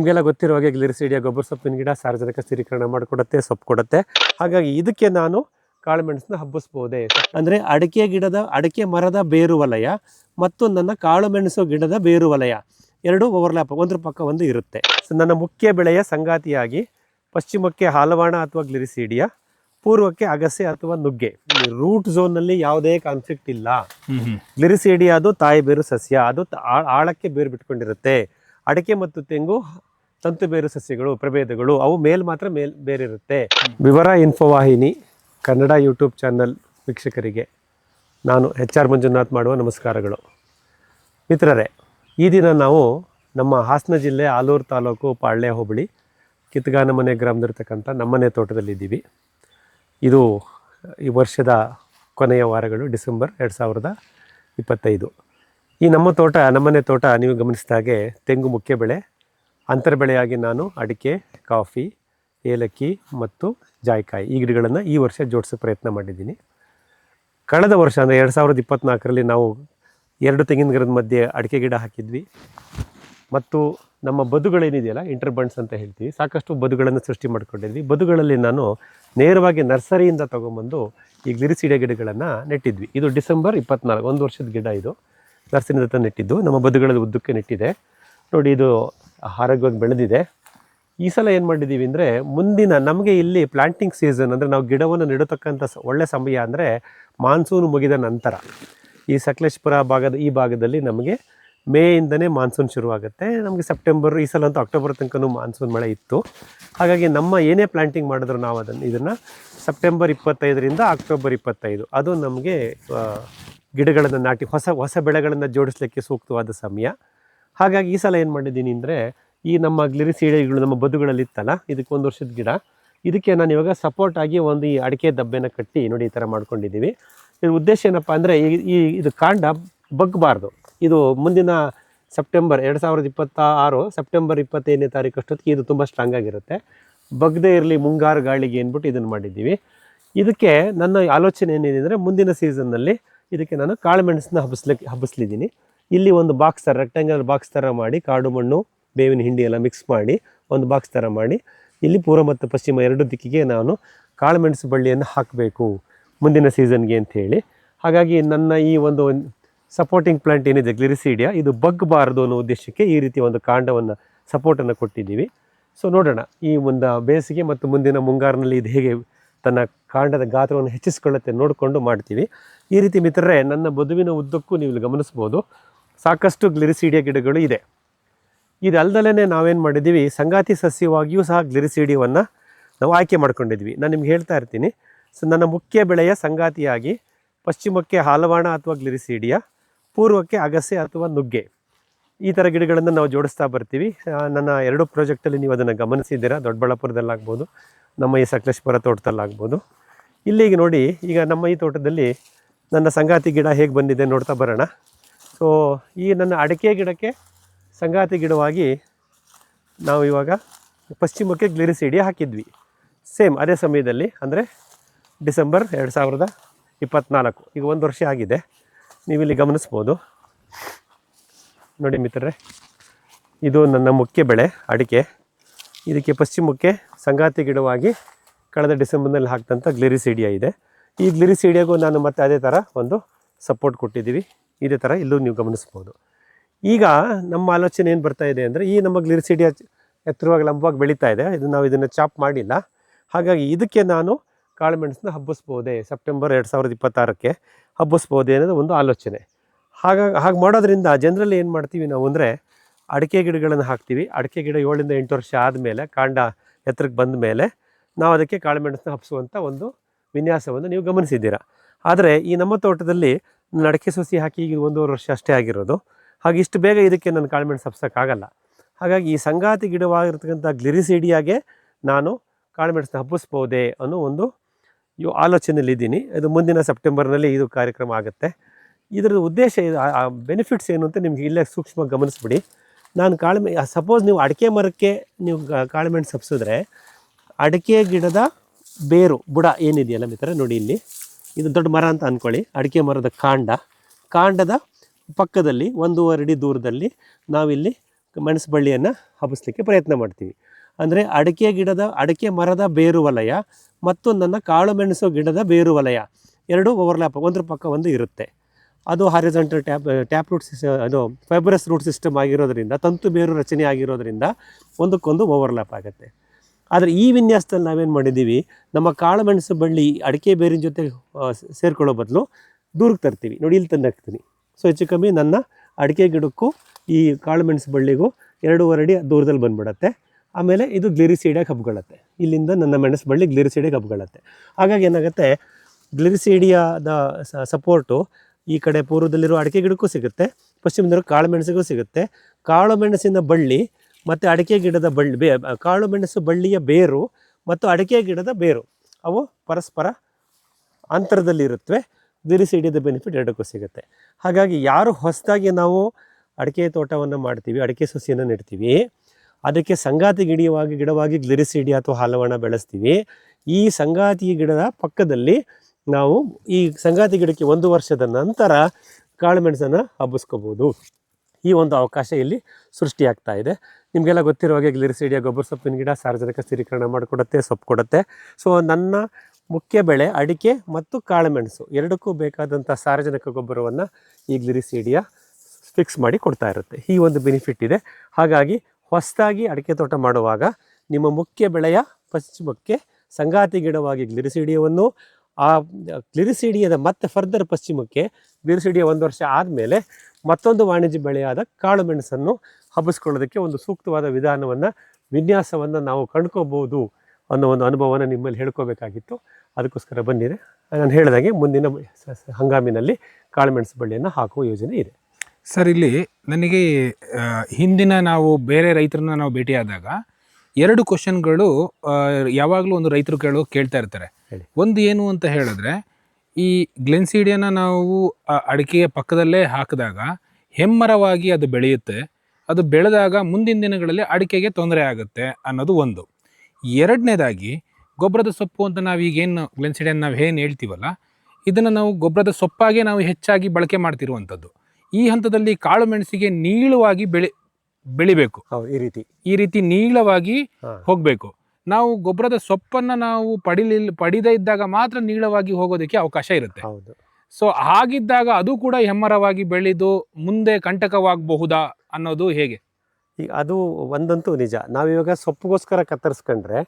ನಿಮಗೆಲ್ಲ ಗೊತ್ತಿರೋ ಹಾಗೆ ಗ್ಲಿರಿಸಿಡಿಯಾ ಗೊಬ್ಬರ ಸೊಪ್ಪಿನ ಗಿಡ ಸಾರ್ವಜನಿಕ ಸ್ಥಿರೀಕರಣ ಮಾಡಿಕೊಡುತ್ತೆ ಸೊಪ್ಪು ಕೊಡುತ್ತೆ. ಹಾಗಾಗಿ ಇದಕ್ಕೆ ನಾನು ಕಾಳುಮೆಣಸನ್ನ ಹಬ್ಬಿಸ್ಬೋದೇ? ಅಂದರೆ ಅಡಿಕೆ ಗಿಡದ ಅಡಿಕೆ ಮರದ ಬೇರು ವಲಯ ಮತ್ತು ನನ್ನ ಕಾಳುಮೆಣಸು ಗಿಡದ ಬೇರು ವಲಯ. ಎರಡು ಓವರ್ಲ್ಯಾಪ್ ಒಂದ್ರ ಪಕ್ಕ ಒಂದು ಇರುತ್ತೆ. ಸೊ ನನ್ನ ಮುಖ್ಯ ಬೆಳೆಯ ಸಂಗಾತಿಯಾಗಿ ಪಶ್ಚಿಮಕ್ಕೆ ಹಾಲವಾಣ ಅಥವಾ ಗ್ಲಿರಿಸಿಡಿಯಾ ಪೂರ್ವಕ್ಕೆ ಅಗಸೆ ಅಥವಾ ನುಗ್ಗೆ. ರೂಟ್ ಝೋನ್ನಲ್ಲಿ ಯಾವುದೇ ಕಾನ್ಫ್ಲಿಕ್ಟ್ ಇಲ್ಲ. ಗ್ಲಿರಿಸಿಡಿಯಾ ಅದು ತಾಯಿ ಬೇರು ಸಸ್ಯ ಅದು ಆಳಕ್ಕೆ ಬೇರು ಬಿಟ್ಕೊಂಡಿರುತ್ತೆ. ಅಡಿಕೆ ಮತ್ತು ತೆಂಗು ತಂತು ಬೇರು ಸಸ್ಯಗಳು ಪ್ರಭೇದಗಳು ಅವು ಮೇಲ್ ಮಾತ್ರ ಮೇಲ್ ಬೇರಿರುತ್ತೆ. ವಿವರ ಇನ್ಫೋವಾಹಿನಿ ಕನ್ನಡ ಯೂಟ್ಯೂಬ್ ಚಾನಲ್ ವೀಕ್ಷಕರಿಗೆ ನಾನು ಎಚ್ ಆರ್ ಮಂಜುನಾಥ್ ಮಾಡುವ ನಮಸ್ಕಾರಗಳು. ಮಿತ್ರರೇ ಈ ದಿನ ನಾವು ನಮ್ಮ ಹಾಸನ ಜಿಲ್ಲೆ ಆಲೂರು ತಾಲೂಕು ಪಾಳ್ಯ ಹೋಬಳಿ ಕಿತ್ಗಾನಮನೆ ಗ್ರಾಮದಲ್ಲಿರ್ತಕ್ಕಂಥ ನಮ್ಮನೆ ತೋಟದಲ್ಲಿದ್ದೀವಿ. ಇದು ಈ ವರ್ಷದ ಕೊನೆಯ ವಾರಗಳು ಡಿಸೆಂಬರ್ ಎರಡು ಸಾವಿರದ ಇಪ್ಪತ್ತೈದು. ಈ ನಮ್ಮ ತೋಟ ನಮ್ಮನೆ ತೋಟ ನೀವು ಗಮನಿಸಿದ ಹಾಗೆ ತೆಂಗು ಮುಖ್ಯ ಬೆಳೆ ಅಂತರ ಬೆಳೆಯಾಗಿ ನಾನು ಅಡಿಕೆ, ಕಾಫಿ, ಏಲಕ್ಕಿ ಮತ್ತು ಜಾಯ್ಕಾಯಿ ಈ ಗಿಡಗಳನ್ನು ಈ ವರ್ಷ ಜೋಡಿಸೋ ಪ್ರಯತ್ನ ಮಾಡಿದ್ದೀನಿ. ಕಳೆದ ವರ್ಷ ಅಂದರೆ ಎರಡು ಸಾವಿರದ ಇಪ್ಪತ್ತ್ನಾಲ್ಕರಲ್ಲಿ ನಾವು ಎರಡು ತೆಂಗಿನ ಗಿಡದ ಮಧ್ಯೆ ಅಡಿಕೆ ಗಿಡ ಹಾಕಿದ್ವಿ. ಮತ್ತು ನಮ್ಮ ಬದುಗಳೇನಿದೆಯಲ್ಲ ಇಂಟರ್ಬಂಡ್ಸ್ ಅಂತ ಹೇಳ್ತೀವಿ, ಸಾಕಷ್ಟು ಬದುಗಳನ್ನು ಸೃಷ್ಟಿ ಮಾಡ್ಕೊಂಡಿದ್ವಿ. ಬದುಗಳಲ್ಲಿ ನಾನು ನೇರವಾಗಿ ನರ್ಸರಿಯಿಂದ ತೊಗೊಂಬಂದು ಈ ಗ್ಲಿರಿಸಿಡೆ ಗಿಡಗಳನ್ನು ನೆಟ್ಟಿದ್ವಿ. ಇದು ಡಿಸೆಂಬರ್ ಇಪ್ಪತ್ನಾಲ್ಕು, ಒಂದು ವರ್ಷದ ಗಿಡ ಇದು. ನರ್ಸರಿಯಿಂದ ನೆಟ್ಟಿದ್ದು, ನಮ್ಮ ಬದುಗಳಲ್ಲಿ ಉದ್ದಕ್ಕೆ ನೆಟ್ಟಿದೆ. ನೋಡಿ, ಇದು ಆರೋಗ್ಯವಾಗಿ ಬೆಳೆದಿದೆ. ಈ ಸಲ ಏನು ಮಾಡಿದ್ದೀವಿ ಅಂದರೆ ಮುಂದಿನ ನಮಗೆ ಇಲ್ಲಿ ಪ್ಲಾಂಟಿಂಗ್ ಸೀಸನ್ ಅಂದರೆ ನಾವು ಗಿಡವನ್ನು ನೆಡತಕ್ಕಂಥ ಒಳ್ಳೆ ಸಮಯ ಅಂದರೆ ಮಾನ್ಸೂನ್ ಮುಗಿದ ನಂತರ. ಈ ಸಕಲೇಶ್ಪುರ ಭಾಗದ ಈ ಭಾಗದಲ್ಲಿ ನಮಗೆ ಮೇಯಿಂದನೇ ಮಾನ್ಸೂನ್ ಶುರುವಾಗುತ್ತೆ. ನಮಗೆ ಸೆಪ್ಟೆಂಬರ್ ಈ ಸಲ ಅಂತೂ ಅಕ್ಟೋಬರ್ ತನಕನೂ ಮಾನ್ಸೂನ್ ಮಳೆ ಇತ್ತು. ಹಾಗಾಗಿ ನಮ್ಮ ಏನೇ ಪ್ಲಾಂಟಿಂಗ್ ಮಾಡಿದ್ರು ನಾವು ಅದನ್ನು ಇದನ್ನು ಸೆಪ್ಟೆಂಬರ್ ಇಪ್ಪತ್ತೈದರಿಂದ ಅಕ್ಟೋಬರ್ ಇಪ್ಪತ್ತೈದು. ಅದು ನಮಗೆ ಗಿಡಗಳನ್ನು ನಾಟಿ ಹೊಸ ಹೊಸ ಬೆಳೆಗಳನ್ನು ಜೋಡಿಸ್ಲಿಕ್ಕೆ ಸೂಕ್ತವಾದ ಸಮಯ. ಹಾಗಾಗಿ ಈ ಸಲ ಏನು ಮಾಡಿದ್ದೀನಿ ಅಂದರೆ, ಈ ನಮ್ಮ ಗ್ಲಿರಿಸೀಡೆಗಳು ನಮ್ಮ ಬದುಗಳಲ್ಲಿ ಇತ್ತಲ್ಲ ಇದಕ್ಕೆ ಒಂದು ವರ್ಷದ ಗಿಡ. ಇದಕ್ಕೆ ನಾನು ಇವಾಗ ಸಪೋರ್ಟ್ ಆಗಿ ಒಂದು ಈ ಅಡಿಕೆ ದಬ್ಬೆನ ಕಟ್ಟಿ ನೋಡಿ ಈ ಥರ ಮಾಡ್ಕೊಂಡಿದ್ದೀವಿ. ಇದ್ರ ಉದ್ದೇಶ ಏನಪ್ಪ ಅಂದರೆ, ಈ ಈ, ಇದು ಕಾಂಡ ಬಗ್ಗಬಾರ್ದು. ಇದು ಮುಂದಿನ ಸೆಪ್ಟೆಂಬರ್, ಎರಡು ಸಾವಿರದ ಇಪ್ಪತ್ತ ಆರು ಸೆಪ್ಟೆಂಬರ್ ಇಪ್ಪತ್ತೈದನೇ ತಾರೀಕು ಅಷ್ಟೊತ್ತಿಗೆ ಇದು ತುಂಬ ಸ್ಟ್ರಾಂಗ್ ಆಗಿರುತ್ತೆ. ಬಗ್ದೇ ಇರಲಿ ಮುಂಗಾರು ಗಾಳಿಗೆ ಅಂದ್ಬಿಟ್ಟು ಇದನ್ನು ಮಾಡಿದ್ದೀವಿ. ಇದಕ್ಕೆ ನನ್ನ ಆಲೋಚನೆ ಏನಿದೆ ಅಂದರೆ, ಮುಂದಿನ ಸೀಸನ್ನಲ್ಲಿ ಇದಕ್ಕೆ ನಾನು ಕಾಳು ಮೆಣಸನ್ನ ಹಬ್ಬಿಸ್ಲಿಕ್ಕೆ ಹಬ್ಬಿಸ್ಲಿದ್ದೀನಿ ಇಲ್ಲಿ ಒಂದು ಬಾಕ್ಸ್ ಥರ ರೆಕ್ಟ್ಯಾಂಗಲ್ ಬಾಕ್ಸ್ ಥರ ಮಾಡಿ, ಕಾಡು ಮಣ್ಣು, ಬೇವಿನ ಹಿಂಡಿ ಎಲ್ಲ ಮಿಕ್ಸ್ ಮಾಡಿ, ಒಂದು ಬಾಕ್ಸ್ ಥರ ಮಾಡಿ. ಇಲ್ಲಿ ಪೂರ್ವ ಮತ್ತು ಪಶ್ಚಿಮ ಎರಡು ದಿಕ್ಕಿಗೆ ನಾನು ಕಾಳುಮೆಣಸು ಬಳ್ಳಿಯನ್ನು ಹಾಕಬೇಕು ಮುಂದಿನ ಸೀಸನ್ಗೆ ಅಂಥೇಳಿ ಹಾಗಾಗಿ ನನ್ನ ಈ ಒಂದು ಸಪೋರ್ಟಿಂಗ್ ಪ್ಲಾಂಟ್ ಏನಿದೆ ಗ್ಲಿರಿಸಿಡಿಯಾ ಇದು ಬಗ್ಗಬಾರದು ಅನ್ನೋ ಉದ್ದೇಶಕ್ಕೆ ಈ ರೀತಿ ಒಂದು ಕಾಂಡವನ್ನು ಸಪೋರ್ಟನ್ನು ಕೊಟ್ಟಿದ್ದೀವಿ. ಸೊ ನೋಡೋಣ, ಈ ಒಂದು ಬೇಸಿಗೆ ಮತ್ತು ಮುಂದಿನ ಮುಂಗಾರಿನಲ್ಲಿ ಇದು ಹೇಗೆ ತನ್ನ ಕಾಂಡದ ಗಾತ್ರವನ್ನು ಹೆಚ್ಚಿಸಿಕೊಳ್ಳುತ್ತೆ ನೋಡಿಕೊಂಡು ಮಾಡ್ತೀವಿ. ಈ ರೀತಿ ಮಿತ್ರರೇ, ನನ್ನ ಬದುವಿನ ಉದ್ದಕ್ಕೂ ನೀವು ಗಮನಿಸ್ಬೋದು. ಸಾಕಷ್ಟು ಗ್ಲಿರಿಸೀಡಿಯ ಗಿಡಗಳು ಇದೆ. ಇದಲ್ದಲೇ ನಾವೇನು ಮಾಡಿದ್ದೀವಿ, ಸಂಗಾತಿ ಸಸ್ಯವಾಗಿಯೂ ಸಹ ಗ್ಲಿರಿಸಿಡಿಯವನ್ನು ನಾವು ಆಯ್ಕೆ ಮಾಡ್ಕೊಂಡಿದ್ವಿ. ನಾನು ನಿಮ್ಗೆ ಹೇಳ್ತಾ ಇರ್ತೀನಿ, ಸೊ ನನ್ನ ಮುಖ್ಯ ಬೆಳೆಯ ಸಂಗಾತಿಯಾಗಿ ಪಶ್ಚಿಮಕ್ಕೆ ಹಾಲವಾಣ ಅಥವಾ ಗ್ಲಿರಿಸೀಡಿಯ, ಪೂರ್ವಕ್ಕೆ ಅಗಸೆ ಅಥವಾ ನುಗ್ಗೆ. ಈ ಥರ ಗಿಡಗಳನ್ನು ನಾವು ಜೋಡಿಸ್ತಾ ಬರ್ತೀವಿ. ನನ್ನ ಎರಡು ಪ್ರಾಜೆಕ್ಟಲ್ಲಿ ನೀವು ಅದನ್ನು ಗಮನಿಸಿದ್ದೀರಾ, ದೊಡ್ಡಬಳ್ಳಾಪುರದಲ್ಲಾಗ್ಬೋದು, ನಮ್ಮ ಈ ಸಕಲೇಶ್ಪುರ ತೋಟದಲ್ಲಾಗ್ಬೋದು. ಇಲ್ಲಿಗೆ ನೋಡಿ, ಈಗ ನಮ್ಮ ಈ ತೋಟದಲ್ಲಿ ನನ್ನ ಸಂಗಾತಿ ಗಿಡ ಹೇಗೆ ಬಂದಿದೆ ನೋಡ್ತಾ ಬರೋಣ. ಸೊ ಈ ನನ್ನ ಅಡಿಕೆ ಗಿಡಕ್ಕೆ ಸಂಗಾತಿ ಗಿಡವಾಗಿ ನಾವು ಇವಾಗ ಪಶ್ಚಿಮಕ್ಕೆ ಗ್ಲಿರಿಸಿಡಿಯಾ ಹಾಕಿದ್ವಿ. ಸೇಮ್ ಅದೇ ಸಮಯದಲ್ಲಿ, ಅಂದರೆ ಡಿಸೆಂಬರ್ ಎರಡು ಸಾವಿರದ ಇಪ್ಪತ್ತ್ನಾಲ್ಕು ಈಗ ಒಂದು ವರ್ಷ ಆಗಿದೆ. ನೀವಿಲ್ಲಿ ಗಮನಿಸ್ಬೋದು. ನೋಡಿ ಮಿತ್ರರೇ, ಇದು ನನ್ನ ಮುಖ್ಯ ಬೆಳೆ, ಅಡಿಕೆ. ಇದಕ್ಕೆ ಪಶ್ಚಿಮಕ್ಕೆ ಸಂಗಾತಿ ಗಿಡವಾಗಿ ಕಳೆದ ಡಿಸೆಂಬರ್ನಲ್ಲಿ ಹಾಕಿದಂಥ ಗ್ಲಿರಿಸಿಡಿಯಾ ಇದೆ. ಈ ಗ್ಲಿರಿಸಿಡಿಯಾಗೂ ನಾನು ಮತ್ತೆ ಅದೇ ಥರ ಒಂದು ಸಪೋರ್ಟ್ ಕೊಟ್ಟಿದ್ದೀವಿ. ಇದೇ ಥರ ಇಲ್ಲೂ ನೀವು ಗಮನಿಸ್ಬೋದು ಈಗ ನಮ್ಮ ಆಲೋಚನೆ ಏನು ಬರ್ತಾ ಇದೆ ಅಂದರೆ ಈ ನಮ್ಮ ಗ್ಲಿರಿಸಿಡಿಯಾ ಎತ್ತರವಾಗಿ ಲಂಬವಾಗಿ ಬೆಳೀತಾ ಇದೆ. ಇದು ನಾವು ಇದನ್ನು ಚಾಪ್ ಮಾಡಿಲ್ಲ. ಹಾಗಾಗಿ ಇದಕ್ಕೆ ನಾನು ಕಾಳುಮೆಣಸನ್ನ ಹಬ್ಬಿಸ್ಬೋದೇ ಸೆಪ್ಟೆಂಬರ್ ಎರಡು ಸಾವಿರದ ಇಪ್ಪತ್ತಾರಕ್ಕೆ ಹಬ್ಬಿಸ್ಬೋದೇ ಅನ್ನೋದು ಒಂದು ಆಲೋಚನೆ. ಹಾಗಾಗಿ ಹಾಗೆ ಮಾಡೋದ್ರಿಂದ ಜನರಲ್ಲಿ ಏನು ಮಾಡ್ತೀವಿ ನಾವು ಅಂದರೆ ಅಡಿಕೆ ಗಿಡಗಳನ್ನು ಹಾಕ್ತೀವಿ. ಅಡಿಕೆ ಗಿಡ ಏಳರಿಂದ ಎಂಟು ವರ್ಷ ಆದಮೇಲೆ, ಕಾಂಡ ಎತ್ತರಕ್ಕೆ ಬಂದ ಮೇಲೆ ನಾವು ಅದಕ್ಕೆ ಕಾಳುಮೆಣಸನ್ನ ಹಬ್ಬಿಸುವಂಥ ಒಂದು ವಿನ್ಯಾಸವನ್ನು ನೀವು ಗಮನಿಸಿದ್ದೀರಾ. ಆದರೆ ಈ ನಮ್ಮ ತೋಟದಲ್ಲಿ ನಾನು ಸೊಸಿ ಹಾಕಿ ಈಗ ಒಂದೂವರೆ ವರ್ಷ ಅಷ್ಟೇ ಆಗಿರೋದು. ಹಾಗೆ ಇಷ್ಟು ಬೇಗ ಇದಕ್ಕೆ ನಾನು ಕಾಳುಮೆಣಸು ಹಬ್ಸೋಕ್ಕಾಗಲ್ಲ ಹಾಗಾಗಿ ಈ ಸಂಗಾತಿ ಗಿಡವಾಗಿರ್ತಕ್ಕಂಥ ಗ್ಲಿರಿಸಿಡಿಯಾಗೆ ನಾನು ಕಾಳುಮೆಣಸನ್ನ ಹಬ್ಬಿಸ್ಬೋದೇ ಅನ್ನೋ ಒಂದು ಯೋ ಆಲೋಚನೆಯಲ್ಲಿದ್ದೀನಿ. ಅದು ಮುಂದಿನ ಸೆಪ್ಟೆಂಬರ್ನಲ್ಲಿ ಇದು ಕಾರ್ಯಕ್ರಮ ಆಗುತ್ತೆ. ಇದರ ಉದ್ದೇಶ ಆ ಬೆನಿಫಿಟ್ಸ್ ಏನು ಅಂತ ನಿಮಗೆ ಇಲ್ಲೇ ಸೂಕ್ಷ್ಮ ಗಮನಿಸ್ಬಿಡಿ. ನಾನು ಕಾಳುಮೆ ಸಪೋಸ್ ನೀವು ಅಡಿಕೆ ಮರಕ್ಕೆ ನೀವು ಕಾಳುಮೆಣ್ಸು ಹಬ್ಸಿದ್ರೆ ಅಡಿಕೆ ಗಿಡದ ಬೇರು, ಬುಡ ಏನಿದೆಯಲ್ಲ ಮಿತ್ರ ನೋಡಿ ಇಲ್ಲಿ. ಇದು ದೊಡ್ಡ ಮರ ಅಂತ ಅಂದ್ಕೊಳ್ಳಿ ಅಡಿಕೆ ಮರದ ಕಾಂಡ. ಕಾಂಡದ ಪಕ್ಕದಲ್ಲಿ ಒಂದೂವರೆ ಅಡಿ ದೂರದಲ್ಲಿ ನಾವಿಲ್ಲಿ ಮೆಣಸು ಬಳ್ಳಿಯನ್ನು ಹಬ್ಬಿಸ್ಲಿಕ್ಕೆ ಪ್ರಯತ್ನ ಮಾಡ್ತೀವಿ. ಅಂದರೆ ಅಡಿಕೆ ಗಿಡದ, ಅಡಿಕೆ ಮರದ ಬೇರು ವಲಯ ಮತ್ತು ನನ್ನ ಕಾಳು ಮೆಣಸು ಗಿಡದ ಬೇರು ವಲಯ ಎರಡು ಓವರ್ಲ್ಯಾಪ್ ಒಂದ್ರ ಪಕ್ಕ ಒಂದು ಇರುತ್ತೆ. ಅದು ಹಾರಿಜಾಂಟಲ್ ಟ್ಯಾಪ್ ಟ್ಯಾಪ್ ರೂಟ್ ಸಿಸ್ ಅದು ಫೈಬ್ರಸ್ ರೂಟ್ ಸಿಸ್ಟಮ್ ಆಗಿರೋದ್ರಿಂದ, ತಂತು ಬೇರು ರಚನೆ ಆಗಿರೋದ್ರಿಂದ ಒಂದಕ್ಕೊಂದು ಓವರ್ಲ್ಯಾಪ್ ಆಗುತ್ತೆ. ಆದರೆ ಈ ವಿನ್ಯಾಸದಲ್ಲಿ ನಾವೇನು ಮಾಡಿದ್ದೀವಿ ನಮ್ಮ ಕಾಳುಮೆಣಸು ಬಳ್ಳಿ ಅಡಿಕೆ ಬೇರಿನ ಜೊತೆ ಸೇರಿಕೊಳ್ಳೋ ಬದಲು ದೂರಕ್ಕೆ ತರ್ತೀವಿ. ನೋಡಿ, ಇಲ್ಲಿ ತಂದು ಹಾಕ್ತೀನಿ. ಸೊ ಹೆಚ್ಚು ಕಮ್ಮಿ ನನ್ನ ಅಡಿಕೆ ಗಿಡಕ್ಕೂ ಈ ಕಾಳುಮೆಣಸು ಬಳ್ಳಿಗೂ ಎರಡೂವರೆ ಅಡಿ ದೂರದಲ್ಲಿ ಬಂದ್ಬಿಡತ್ತೆ. ಆಮೇಲೆ ಇದು ಗ್ಲಿರಿಸೀಡಿಯಾಗಿ ಹಬ್ಕೊಳ್ಳುತ್ತೆ. ಇಲ್ಲಿಂದ ನನ್ನ ಮೆಣಸು ಬಳ್ಳಿ ಗ್ಲಿರಿಸೀಡಿಯಾಗಿ ಹಬ್ಕೊಳ್ಳುತ್ತೆ. ಹಾಗಾಗಿ ಏನಾಗುತ್ತೆ ಗ್ಲಿರಿಸೀಡಿಯಾದ ಸಪೋರ್ಟು ಈ ಕಡೆ ಪೂರ್ವದಲ್ಲಿರೋ ಅಡಿಕೆ ಗಿಡಕ್ಕೂ ಸಿಗುತ್ತೆ ಪಶ್ಚಿಮದಲ್ಲಿರೋ ಕಾಳು ಮೆಣಸಿಗೂ ಸಿಗುತ್ತೆ. ಕಾಳು ಮೆಣಸಿನ ಬಳ್ಳಿ ಮತ್ತು ಅಡಿಕೆ ಗಿಡದ ಬಳ್ಳಿ, ಬೇ ಕಾಳು ಮೆಣಸು ಬಳ್ಳಿಯ ಬೇರು ಮತ್ತು ಅಡಿಕೆ ಗಿಡದ ಬೇರು, ಅವು ಪರಸ್ಪರ ಅಂತರದಲ್ಲಿರುತ್ತವೆ. ಹಿಡಿದ ಬೆನಿಫಿಟ್ ಎರಡಕ್ಕೂ ಸಿಗುತ್ತೆ. ಹಾಗಾಗಿ ಯಾರು ಹೊಸದಾಗಿ ನಾವು ಅಡಿಕೆ ತೋಟವನ್ನು ಮಾಡ್ತೀವಿ, ಅಡಿಕೆ ಸಸಿಯನ್ನು ನೆಡ್ತೀವಿ, ಅದಕ್ಕೆ ಸಂಗಾತಿ ಗಿಡವಾಗಿ ಗಿಡವಾಗಿ ಗ್ಲಿರಿಸಿಡಿ ಅಥವಾ ಹಲವಣ ಬೆಳೆಸ್ತೀವಿ, ಈ ಸಂಗಾತಿ ಗಿಡದ ಪಕ್ಕದಲ್ಲಿ ನಾವು ಈ ಸಂಗಾತಿ ಗಿಡಕ್ಕೆ ಒಂದು ವರ್ಷದ ನಂತರ ಕಾಳುಮೆಣಸನ್ನು ಹಬ್ಬಿಸ್ಕೋಬೋದು. ಈ ಒಂದು ಅವಕಾಶ ಇಲ್ಲಿ ಸೃಷ್ಟಿಯಾಗ್ತಾ ಇದೆ. ನಿಮಗೆಲ್ಲ ಗೊತ್ತಿರೋ ಹಾಗೆ ಗ್ಲಿರಿಸಿಡಿಯ ಗೊಬ್ಬರ ಸೊಪ್ಪಿನ ಗಿಡ ಸಾರ್ವಜನಿಕ ಸ್ಥಿರೀಕರಣ ಮಾಡಿಕೊಡುತ್ತೆ, ಸೊಪ್ಪು ಕೊಡುತ್ತೆ. ಸೊ ನನ್ನ ಮುಖ್ಯ ಬೆಳೆ ಅಡಿಕೆ ಮತ್ತು ಕಾಳುಮೆಣಸು ಎರಡಕ್ಕೂ ಬೇಕಾದಂಥ ಸಾರ್ವಜನಿಕ ಗೊಬ್ಬರವನ್ನು ಈ ಗ್ಲಿರಿಸಿಡಿಯ ಫಿಕ್ಸ್ ಮಾಡಿ ಕೊಡ್ತಾ ಇರುತ್ತೆ. ಈ ಒಂದು ಬೆನಿಫಿಟ್ ಇದೆ. ಹಾಗಾಗಿ ಹೊಸದಾಗಿ ಅಡಿಕೆ ತೋಟ ಮಾಡುವಾಗ ನಿಮ್ಮ ಮುಖ್ಯ ಬೆಳೆಯ ಪಶ್ಚಿಮಕ್ಕೆ ಸಂಗಾತಿ ಗಿಡವಾಗಿ ಗ್ಲಿರಿಸಿಡಿಯವನ್ನು ಆ ಗ್ಲಿರಿಸಿಡಿಯದ ಮತ್ತೆ ಫರ್ದರ್ ಪಶ್ಚಿಮಕ್ಕೆ ಗ್ಲಿರಿಸಿಡಿಯ ಒಂದು ವರ್ಷ ಆದಮೇಲೆ ಮತ್ತೊಂದು ವಾಣಿಜ್ಯ ಬೆಳೆಯಾದ ಕಾಳು ಮೆಣಸನ್ನು ಹಬ್ಬಿಸ್ಕೊಳ್ಳೋದಕ್ಕೆ ಒಂದು ಸೂಕ್ತವಾದ ವಿಧಾನವನ್ನು ವಿನ್ಯಾಸವನ್ನು ನಾವು ಕಂಡ್ಕೋಬೋದು ಅನ್ನೋ ಒಂದು ಅನುಭವನ ನಿಮ್ಮಲ್ಲಿ ಹೇಳ್ಕೋಬೇಕಾಗಿತ್ತು. ಅದಕ್ಕೋಸ್ಕರ ಬಂದಿದೆ ನಾನು ಹೇಳಿದಾಗೆ ಮುಂದಿನ ಹಂಗಾಮಿನಲ್ಲಿ ಕಾಳುಮೆಣಸು ಬಳ್ಳಿಯನ್ನು ಹಾಕುವ ಯೋಜನೆ ಇದೆ. ಸರ್ ಇಲ್ಲಿ ನನಗೆ ಹಿಂದಿನ ನಾವು ಬೇರೆ ರೈತರನ್ನ ನಾವು ಭೇಟಿಯಾದಾಗ ಎರಡು ಕ್ವಶನ್ಗಳು ಯಾವಾಗಲೂ ಒಂದು ರೈತರು ಕೇಳೋ ಕೇಳ್ತಾ ಇರ್ತಾರೆ. ಹೇಳಿ. ಒಂದು ಏನು ಅಂತ ಹೇಳಿದ್ರೆ ಈ ಗ್ಲೆನ್ಸಿಡಿಯನ್ನು ನಾವು ಅಡಿಕೆಯ ಪಕ್ಕದಲ್ಲೇ ಹಾಕಿದಾಗ ಹೆಮ್ಮರವಾಗಿ ಅದು ಬೆಳೆಯುತ್ತೆ. ಅದು ಬೆಳೆದಾಗ ಮುಂದಿನ ದಿನಗಳಲ್ಲಿ ಅಡಿಕೆಗೆ ತೊಂದರೆ ಆಗುತ್ತೆ ಅನ್ನೋದು ಒಂದು. ಎರಡನೇದಾಗಿ ಗೊಬ್ಬರದ ಸೊಪ್ಪು ಅಂತ ನಾವು ಈಗೇನು ಗ್ಲೆನ್ಸಿಡೆ ನಾವು ಏನು ಹೇಳ್ತೀವಲ್ಲ ಇದನ್ನು ನಾವು ಗೊಬ್ಬರದ ಸೊಪ್ಪಾಗೆ ನಾವು ಹೆಚ್ಚಾಗಿ ಬಳಕೆ ಮಾಡ್ತಿರುವಂಥದ್ದು. ಈ ಹಂತದಲ್ಲಿ ಕಾಳು ಮೆಣಸಿಗೆ ನೀಳವಾಗಿ ಬೆಳೆ ಬೆಳಿಬೇಕು. ಈ ರೀತಿ. ಈ ರೀತಿ ನೀಳವಾಗಿ ಹೋಗಬೇಕು. ನಾವು ಗೊಬ್ಬರದ ಸೊಪ್ಪನ್ನು ನಾವು ಪಡಿಲಿಲ್ಲ ಪಡಿದೇ ಇದ್ದಾಗ ಮಾತ್ರ ನೀಳವಾಗಿ ಹೋಗೋದಕ್ಕೆ ಅವಕಾಶ ಇರುತ್ತೆ. ಹೌದು. ಸೊ ಹಾಗಿದ್ದಾಗ ಅದು ಕೂಡ ಹೆಮ್ಮರವಾಗಿ ಬೆಳೆದು ಮುಂದೆ ಕಂಟಕವಾಗಬಹುದಾ ಅನ್ನೋದು ಹೇಗೆ? ಈಗ ಅದು ಒಂದಂತೂ ನಿಜ. ನಾವಿವಾಗ ಸೊಪ್ಪುಗೋಸ್ಕರ ಕತ್ತರಿಸ್ಕೊಂಡ್ರೆ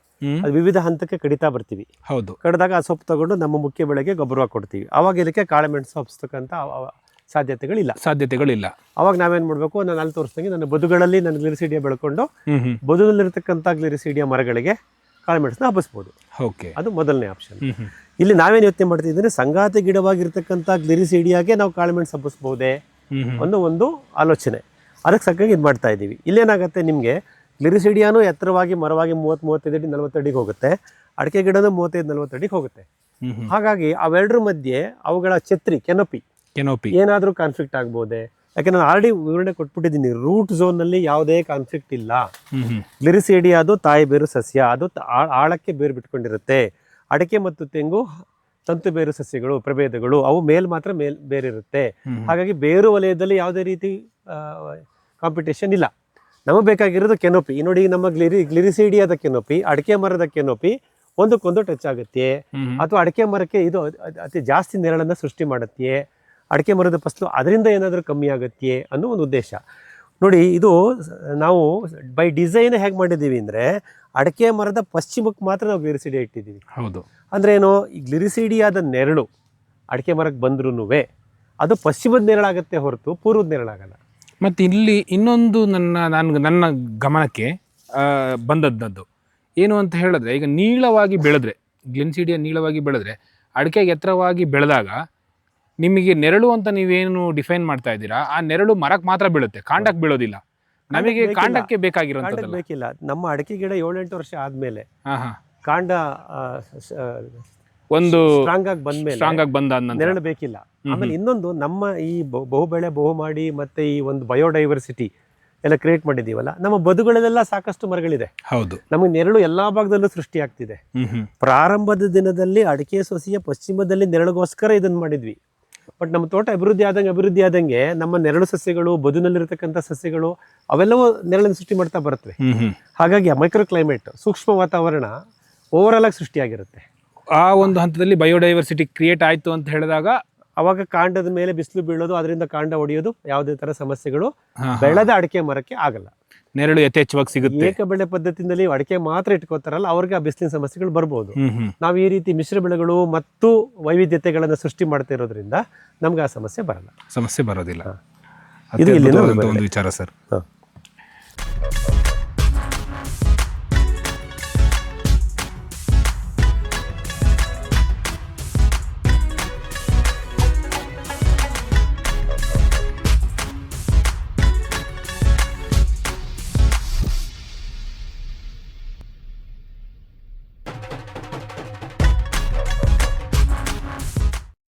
ಅದು ವಿವಿಧ ಹಂತಕ್ಕೆ ಕಡಿತಾ ಬರ್ತೀವಿ. ಹೌದು. ಕಡಿದಾಗ ಆ ಸೊಪ್ಪು ತಗೊಂಡು ನಮ್ಮ ಮುಖ್ಯ ಬೆಳೆಗೆ ಗೊಬ್ಬರ ಕೊಡ್ತೀವಿ. ಅವಾಗ ಇದಕ್ಕೆ ಕಾಳೆಮೆಣಸು ಹಬ್ಸ್ತಕ್ಕಂಥ ಅವ- ಸಾಧ್ಯತೆಗಳಿಲ್ಲ. ಸಾಧ್ಯತೆಗಳಿಲ್ಲ. ಅವಾಗ ನಾವೇನ್ ಮಾಡಬೇಕು? ನಾನು ಅಲ್ಲಿ ತೋರಿಸ್ದಂಗೆ ನನ್ನ ಬದುಗಳಲ್ಲಿ ನನ್ನ ಗ್ಲಿರಿಸಿಡಿಯ ಬೆಳ್ಕೊಂಡು ಬದುನಲ್ಲಿರ್ತಕ್ಕಂಥ ಗ್ಲಿರಿಸಿಡಿಯ ಮರಗಳಿಗೆ ಕಾಳುಮೆಣಸನ್ನ ಹಬ್ಬಿಸ್ಬೋದು. ಓಕೆ. ಅದು ಮೊದಲನೇ ಆಪ್ಷನ್. ಇಲ್ಲಿ ನಾವೇನು ಯೋಚನೆ ಮಾಡ್ತಿದ್ರೆ ಸಂಗಾತಿ ಗಿಡವಾಗಿರ್ತಕ್ಕಂಥ ಗ್ಲಿರಿಸಿಡಿಯಾಗೆ ನಾವು ಕಾಳುಮೆಣಸು ಹಬ್ಬಿಸ್ಬೋದೇ ಹ್ಮ್ ಹ್ಮ್. ಅನ್ನೋ ಒಂದು ಆಲೋಚನೆ. ಅದಕ್ಕೆ ಸಕ್ಕಾಗಿ ಇದು ಮಾಡ್ತಾ ಇದ್ದೀವಿ ಇಲ್ಲೇನಾಗುತ್ತೆ ನಿಮಗೆ ಗ್ಲಿರಿಸಿಡಿಯಾನು ಎತ್ತರವಾಗಿ ಮರವಾಗಿ ಮೂವತ್ತು ಮೂವತ್ತೈದು ಅಡಿ ನಲ್ವತ್ತು ಅಡಿಗೆ ಹೋಗುತ್ತೆ. ಅಡಿಕೆ ಗಿಡನೂ ಮೂವತ್ತೈದು ನಲ್ವತ್ತು ಅಡಿಗೆ ಹೋಗುತ್ತೆ. ಹಾಗಾಗಿ ಅವೆರಡರ ಮಧ್ಯೆ ಅವುಗಳ ಛತ್ರಿ ಕೆನೋಪಿ ಕೆನೋಪಿ. ಏನಾದರೂ ಕಾನ್ಫ್ಲಿಕ್ಟ್ ಆಗ್ಬೋದೆ ಯಾಕೆ ನಾನು ಆಲ್ರೆಡಿ ವಿವರಣೆ ಕೊಟ್ಬಿಟ್ಟಿದ್ದೀನಿ ರೂಟ್ ಝೋನ್ನಲ್ಲಿ ಯಾವುದೇ ಕಾನ್ಫ್ಲಿಕ್ಟ್ ಇಲ್ಲ. ಗ್ಲಿರಿಸಿಡಿ ಅದು ತಾಯಿ ಬೇರು ಸಸ್ಯ ಅದು ಆಳಕ್ಕೆ ಬೇರು ಬಿಟ್ಕೊಂಡಿರುತ್ತೆ. ಅಡಿಕೆ ಮತ್ತು ತೆಂಗು ತಂತು ಬೇರು ಸಸ್ಯಗಳು ಪ್ರಭೇದಗಳು ಅವು ಮೇಲ್ ಮಾತ್ರ ಮೇಲ್ ಬೇರಿರುತ್ತೆ. ಹಾಗಾಗಿ ಬೇರು ವಲಯದಲ್ಲಿ ಯಾವುದೇ ರೀತಿ ಕಾಂಪಿಟೇಷನ್ ಇಲ್ಲ. ನಮಗೆ ಬೇಕಾಗಿರೋದು ಕೆನೋಪಿ. ಈ ನೋಡಿ ನಮ್ಮ ಗ್ಲಿರಿ ಗ್ಲಿರಿಸಿಡಿಯಾದ ಕೆನೋಪಿ ಅಡಿಕೆ ಮರದ ಕೆನೋಪಿ ಒಂದಕ್ಕೊಂದು ಟಚ್ ಆಗುತ್ತೆ. ಅಥವಾ ಅಡಿಕೆ ಮರಕ್ಕೆ ಇದು ಅತಿ ಜಾಸ್ತಿ ನೆರಳನ್ನು ಸೃಷ್ಟಿ ಮಾಡುತ್ತೆ ಅಡಿಕೆ ಮರದ ಫಸಲು ಅದರಿಂದ ಏನಾದರೂ ಕಮ್ಮಿ ಆಗುತ್ತೆ ಅನ್ನೋ ಒಂದು ಉದ್ದೇಶ. ನೋಡಿ ಇದು ನಾವು ಬೈ ಡಿಸೈನ್ ಹೇಗೆ ಮಾಡಿದ್ದೀವಿ ಅಂದರೆ ಅಡಿಕೆ ಮರದ ಪಶ್ಚಿಮಕ್ಕೆ ಮಾತ್ರ ನಾವು ಗ್ಲಿರಿಸಿಡಿ ಇಟ್ಟಿದ್ದೀವಿ. ಹೌದು. ಅಂದರೆ ಏನು? ಈ ಗ್ಲಿರಿಸಿಡಿಯಾದ ನೆರಳು ಅಡಿಕೆ ಮರಕ್ಕೆ ಬಂದ್ರೂ ಅದು ಪಶ್ಚಿಮದ ನೆರಳಾಗತ್ತೆ ಹೊರತು ಪೂರ್ವದ ನೆರಳಾಗಲ್ಲ ಮತ್ತು ಇಲ್ಲಿ ಇನ್ನೊಂದು ನನ್ನ ನಾನು ನನ್ನ ಗಮನಕ್ಕೆ ಬಂದದ್ದದ್ದು. ಬಂದದ್ದು ಏನು ಅಂತ ಹೇಳಿದ್ರೆ ಈಗ ನೀಳವಾಗಿ ಬೆಳೆದ್ರೆ ಗ್ಲಿನ್ಸಿಡಿಯ ನೀಳವಾಗಿ ಬೆಳೆದ್ರೆ ಅಡಿಕೆಗೆ ಎತ್ತರವಾಗಿ ಬೆಳೆದಾಗ ನಿಮಗೆ ನೆರಳು ಅಂತ ನೀವೇನು ಡಿಫೈನ್ ಮಾಡ್ತಾ ಇದ್ದೀರಾ? ಆ ನೆರಳು ಮರಕ್ಕೆ ಮಾತ್ರ ಬೀಳುತ್ತೆ ಕಾಂಡಕ್ಕೆ ಬೀಳೋದಿಲ್ಲ. ನಮಗೆ ಕಾಂಡಕ್ಕೆ ಬೇಕಾಗಿರೋದು ಬೇಕಾಗಿರೋಂಥದ್ದಲ್ಲ ಬೇಕಿಲ್ಲ. ನಮ್ಮ ಅಡಕೆ ಗಿಡ ಏಳೆಂಟು ವರ್ಷ ಆದ್ಮೇಲೆ ಕಾಂಡ ಒಂದು ಸ್ಟ್ರಾಂಗ್ ಆಗಿ ಬಂದ್ಮೇಲೆ ಸ್ಟ್ರಾಂಗ್ ಆಗಿ ಬಂದ ನೆರಳು ಬೇಕಿಲ್ಲ. ಆಮೇಲೆ ಇನ್ನೊಂದು ನಮ್ಮ ಈ ಬಹು- ಬೆಳೆ ಬಹು ಮಾಡಿ ಮತ್ತೆ ಈ ಒಂದು ಬಯೋಡೈವರ್ಸಿಟಿ ಎಲ್ಲ ಕ್ರಿಯೇಟ್ ಮಾಡಿದೀವಲ್ಲ ನಮ್ಮ ಬದುಗಳಲ್ಲೆಲ್ಲ ಸಾಕಷ್ಟು ಮರಗಳಿದೆ. ಹೌದು. ನಮಗೆ ನೆರಳು ಎಲ್ಲಾ ಭಾಗದಲ್ಲೂ ಸೃಷ್ಟಿ ಆಗ್ತಿದೆ. ಪ್ರಾರಂಭದ ದಿನದಲ್ಲಿ ಅಡಿಕೆ ಸೊಸೆಯ ಪಶ್ಚಿಮದಲ್ಲಿ ನೆರಳಿಗೋಸ್ಕರ ಇದನ್ನ ಮಾಡಿದ್ವಿ. ಬಟ್ ನಮ್ಮ ತೋಟ ಅಭಿವೃದ್ಧಿ ಆದಂಗೆ ಅಭಿವೃದ್ಧಿ ಆದಂಗೆ ನಮ್ಮ ನೆರಳು ಸಸ್ಯಗಳು ಬದುನಲ್ಲಿರತಕ್ಕಂಥ ಸಸ್ಯಗಳು ಅವೆಲ್ಲವೂ ನೆರಳನ್ನು ಸೃಷ್ಟಿ ಮಾಡ್ತಾ ಬರುತ್ತವೆ. ಹಾಗಾಗಿ ಆ ಮೈಕ್ರೋ ಕ್ಲೈಮೇಟ್ ಸೂಕ್ಷ್ಮ ವಾತಾವರಣ ಓವರಾಲ್ ಆಗಿ ಸೃಷ್ಟಿಯಾಗಿರುತ್ತೆ. ಆ ಒಂದು ಹಂತದಲ್ಲಿ ಬಯೋಡೈವರ್ಸಿಟಿ ಕ್ರಿಯೇಟ್ ಆಯಿತು ಅಂತ ಹೇಳಿದಾಗ ಅವಾಗ ಕಾಂಡದ ಮೇಲೆ ಬಿಸಿಲು ಬೀಳೋದು ಅದರಿಂದ ಕಾಂಡ ಒಡೆಯೋದು ಯಾವುದೇ ತರ ಸಮಸ್ಯೆಗಳು. ಬೆಳೆದ ಅಡಿಕೆ ಮರಕ್ಕೆ ಆಗಲ್ಲ. ನೆರಳು ಯಥೇಚ್ಛವಾಗಿ ಸಿಗುತ್ತೆ. ಏಕ ಬೆಳೆ ಪದ್ಧತಿಯಲ್ಲಿ ಅಡಿಕೆ ಮಾತ್ರ ಇಟ್ಕೋತಾರಲ್ಲ ಅವ್ರಿಗೆ ಆ ಬಿಸಿಲಿನ ಸಮಸ್ಯೆಗಳು ಬರ್ಬೋದು. ನಾವು ಈ ರೀತಿ ಮಿಶ್ರ ಬೆಳೆಗಳು ಮತ್ತು ವೈವಿಧ್ಯತೆಗಳನ್ನು ಸೃಷ್ಟಿ ಮಾಡ್ತಾ ಇರೋದ್ರಿಂದ ನಮ್ಗೆ ಆ ಸಮಸ್ಯೆ ಬರಲ್ಲ. ಸಮಸ್ಯೆ ಬರೋದಿಲ್ಲ. ಇದು ಇಲ್ಲಿನ ಒಂದು ವಿಚಾರ ಸರ್. ಹ.